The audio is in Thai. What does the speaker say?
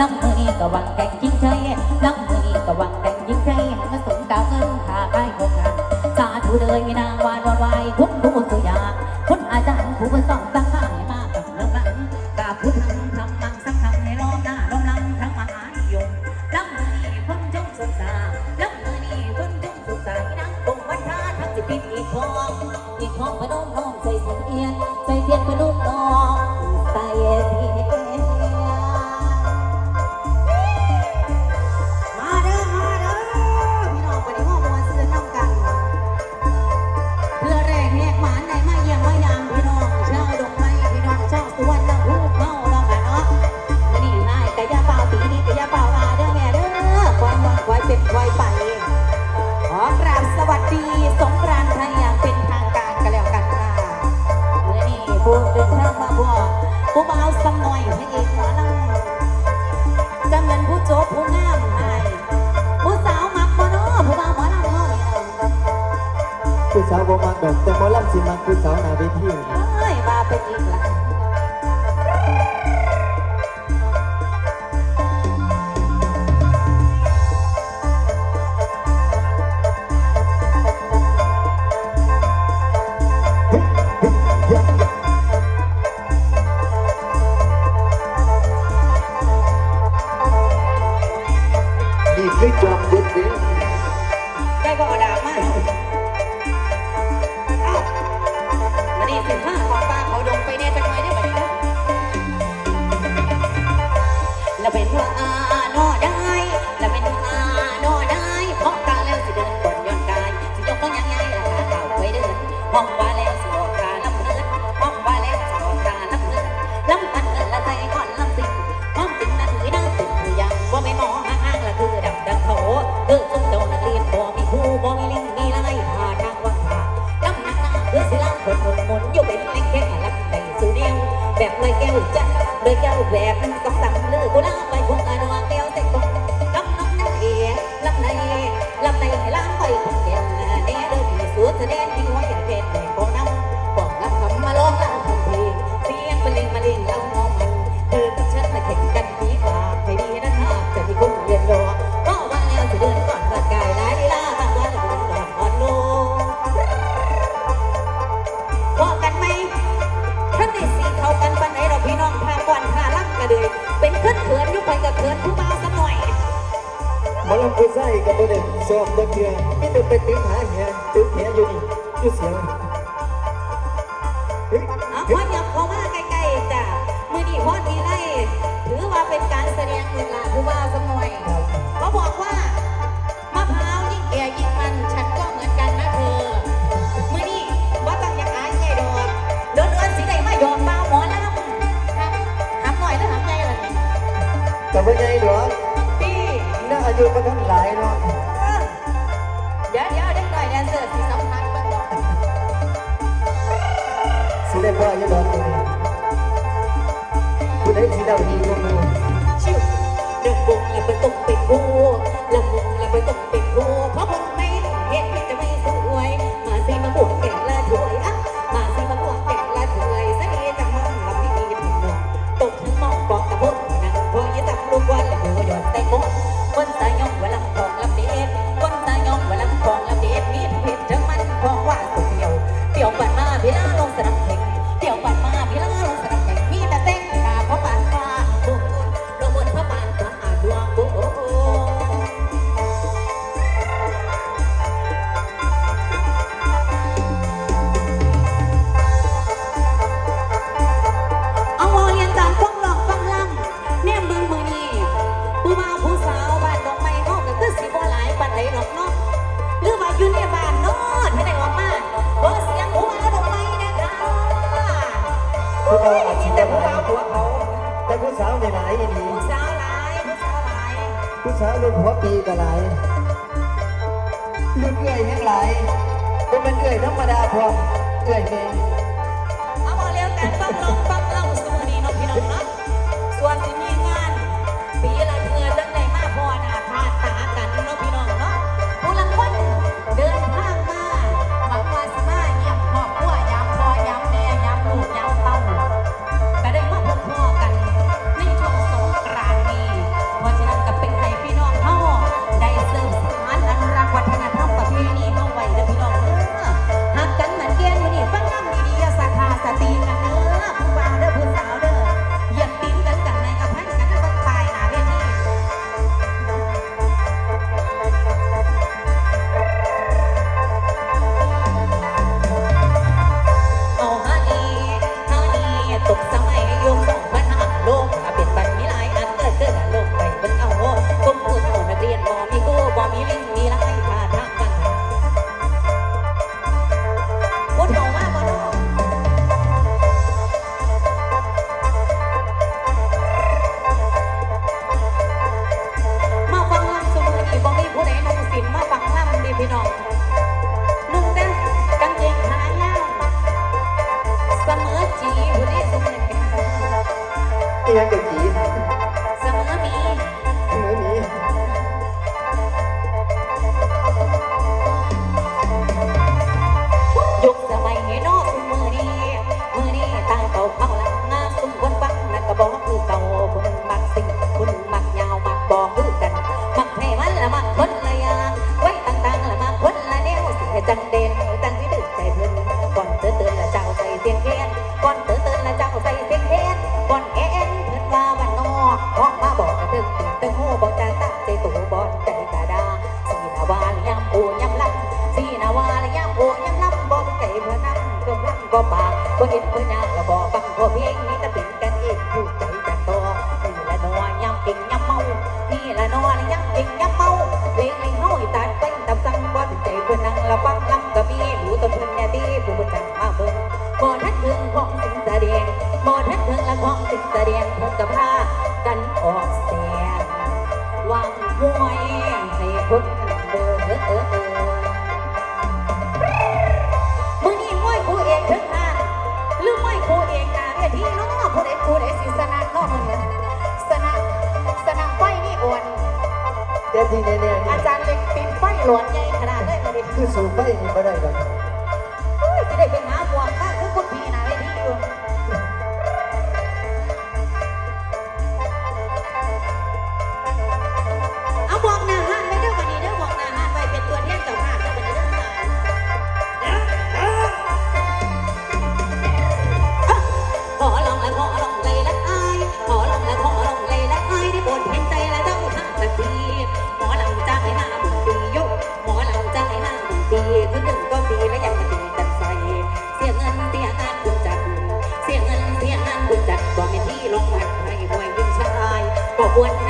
น้ำมือก็วังแกงยิ่งใจน้ำมือก็วังแกงยิ่งใจหันมาสมตาวเงินหาไกล้หกงานสาธุเลยนางวานวานวายทุกทุกสุวอย่างคนอาจารย์ผู้ก็สอนตั้งข้าให้มากับเรื่องนั้นกาพุทธังทำมังสักคำในรอบหน้ารอบหลังทั้งมหานิยมน้ำมือนี่คนจงสงสารน้ำมือนี่คนจงสุงสารนั่งค์วันพระทั้งสิบปีทองอีกทองมาโน้มน้อมใจเสียเอียนใจเทียนพนม ผู้สาวบ่มากดอกแต่หมอลำสิมาคือสาวนาเวที เอ้ยมาเป็นอีกแล้ว เลยแก้วจักเลยแก้วแหวกก็สั่งเลิกกูแล้ว มาลองกูใส่กับโมเดลสอบตะเกียงไม่ต้เป็นตึ้งหาเหี้ยตึ้งเหียอยู่นี่ชื่อเสียงเอาพ่อยังอมาใกลๆจ้ะมือดีพ่อทีไรถือว่าเป็นการแสดงเวลาผู้ว่าสมวยเขาบอกว่ามะพร้าวยิ่งแก่ยิ่งมันฉันก็เหมือนกันนะเธอมือดีว่าต้องยากอายใหญ่ดเดินเอินสิได้มายอมเบาหมอลำถามหน่อยแล้วถามใหญ่เลยแต่ว่าใหญ่ดอก เาอายุก็ทั้งหลายเนาะเายาเดี๋ยวเด็กหน่อยแดนเซอร์สีสำคัญมาก่อนสีได้บ่อยยังดอกตัวนี้ผู้ใดสีดาวดีก็มูชิวเดินวงแล้วไปตกเป็นวง ผู้สาวรุ่นหัวปีก็หลายรุ่นเอื่อยยังไหลายเพรมันเอื่อยธรรมดาพอเอื่อยเอง หวอใหญ่ขนาดได้ไหมคือสูงไม่ได้เลย what?